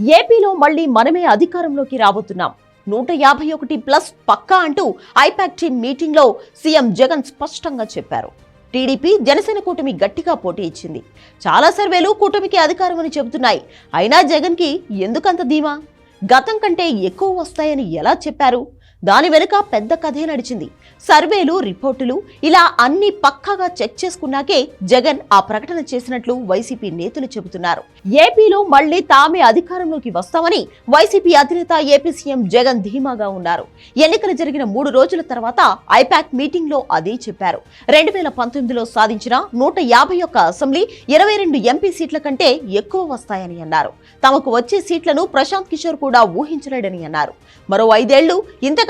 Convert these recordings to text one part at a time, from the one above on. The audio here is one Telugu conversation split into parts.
ఏపీలో మళ్ళీ మనమే అధికారంలోకి రాబోతున్నాం. నూట యాభై ఒకటి ప్లస్ పక్కా అంటూ ఐపాక్ టీం మీటింగ్లో సీఎం జగన్ స్పష్టంగా చెప్పారు. టీడీపీ జనసేన కూటమి గట్టిగా పోటీ ఇచ్చింది. చాలా సర్వేలు కూటమికి అధికారమని చెబుతున్నాయి. అయినా జగన్కి ఎందుకంత ధీమా? గతం కంటే ఎక్కువ వస్తాయని ఎలా చెప్పారు? దాని వెనుక పెద్ద కథే నడిచింది. సర్వేలు రిపోర్టులు ఇలా అన్ని పక్కాగా చెక్ చేసుకున్నాకే జగన్ ఆ ప్రకటన చేసినట్లు వైసీపీ నేతలు చెబుతున్నారు. ఏపీలో మళ్ళీ తామే అధికారంలోకి వస్తామని వైసీపీ అధినేత ఏపీ సీఎం జగన్ ధీమాగా ఉన్నారు. ఎన్నికలు జరిగిన మూడు రోజుల తర్వాత ఐపాక్ మీటింగ్లో అదే చెప్పారు. రెండు వేల పంతొమ్మిదిలో సాధించిన నూట యాభై ఒక్క అసెంబ్లీ ఇరవై రెండు ఎంపీ సీట్ల కంటే ఎక్కువ వస్తాయని అన్నారు. తమకు వచ్చే సీట్లను ప్రశాంత్ కిషోర్ కూడా ఊహించలేడని అన్నారు. మరో ఐదేళ్ళు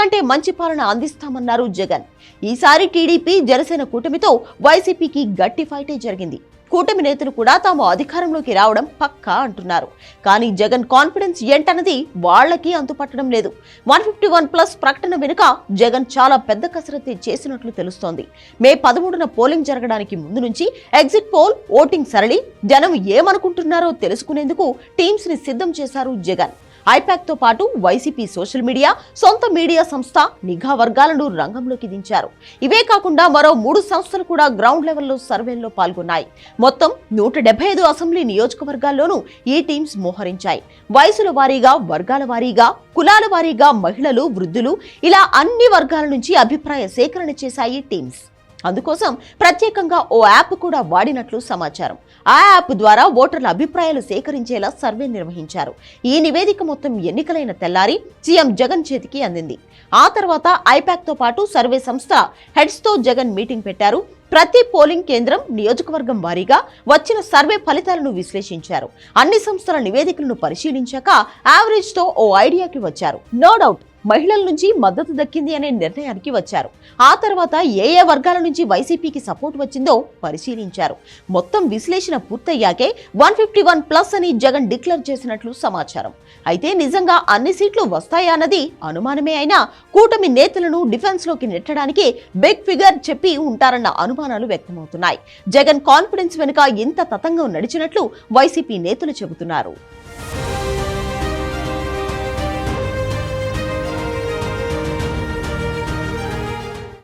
అంతకంటే మంచి పాలన అందిస్తామన్నారు జగన్. ఈసారి టీడీపీ జనసేన కూటమితో వైసీపీకి గట్టి ఫైటే జరిగింది. కూటమి నేతలు కూడా తాము అధికారంలోకి రావడం పక్కా అంటున్నారు. కానీ జగన్ కాన్ఫిడెన్స్ ఏంటన్నది వాళ్ళకి అంతుపట్టడం లేదు. వన్ ఫిఫ్టీ వన్ ప్లస్ ప్రకటన వెనుక జగన్ చాలా పెద్ద కసరత్తు చేసినట్లు తెలుస్తోంది. మే పదమూడున పోలింగ్ జరగడానికి ముందు నుంచి ఎగ్జిట్ పోల్ ఓటింగ్ సరళి జనం ఏమనుకుంటున్నారో తెలుసుకునేందుకు టీమ్స్ని సిద్ధం చేశారు జగన్. ఐపాక్తో పాటు వైసీపీ సోషల్ మీడియా సొంత మీడియా సంస్థ నిఘా వర్గాలను రంగంలోకి దించారు. ఇవే కాకుండా మరో మూడు సంస్థలు కూడా గ్రౌండ్ లెవెల్లో సర్వేల్లో పాల్గొన్నాయి. మొత్తం నూట ఐదు అసెంబ్లీ నియోజకవర్గాల్లోనూ ఈ టీమ్స్ మోహరించాయి. వయసుల వారీగా వర్గాల వారీగా కులాల వారీగా మహిళలు వృద్ధులు ఇలా అన్ని వర్గాల నుంచి అభిప్రాయ సేకరణ చేశాయి టీమ్స్. అందుకోసం ప్రత్యేకంగా ఓ యాప్ కూడా వాడినట్లు సమాచారం. ఆ యాప్ ద్వారా ఓటర్ల అభిప్రాయాలు సేకరించేలా సర్వే నిర్వహించారు. ఈ నివేదిక మొత్తం ఎన్నికలైన తెల్లారి సీఎం జగన్ చేతికి అందింది. ఆ తర్వాత ఐపాక్తో పాటు సర్వే సంస్థ హెడ్స్తో జగన్ మీటింగ్ పెట్టారు. ప్రతి పోలింగ్ కేంద్రం నియోజకవర్గం వారీగా వచ్చిన సర్వే ఫలితాలను విశ్లేషించారు. అన్ని సంస్థల నివేదికలను పరిశీలించాక యావరేజ్తో ఓ ఐడియాకి వచ్చారు. నో డౌట్ మహిళల నుంచి మద్దతు దక్కింది అనే నిర్ణయానికి వచ్చారు. ఆ తర్వాత ఏ ఏ వర్గాల నుంచి వైసీపీకి సపోర్ట్ వచ్చిందో పరిశీలించారు. మొత్తం విశ్లేషణ పూర్తయ్యాకే వన్ ఫిఫ్టీ వన్ ప్లస్ అని జగన్ డిక్లేర్ చేసినట్లు సమాచారం. అయితే నిజంగా అన్ని సీట్లు వస్తాయా అన్నది అనుమానమే అయినా కూటమి నేతలను డిఫెన్స్లోకి నెట్టడానికి బిగ్ ఫిగర్ చెప్పి ఉంటారన్న అనుమానాలు వ్యక్తమవుతున్నాయి. జగన్ కాన్ఫిడెన్స్ వెనుక ఇంత తతంగం నడిచినట్లు వైసీపీ నేతలు చెబుతున్నారు.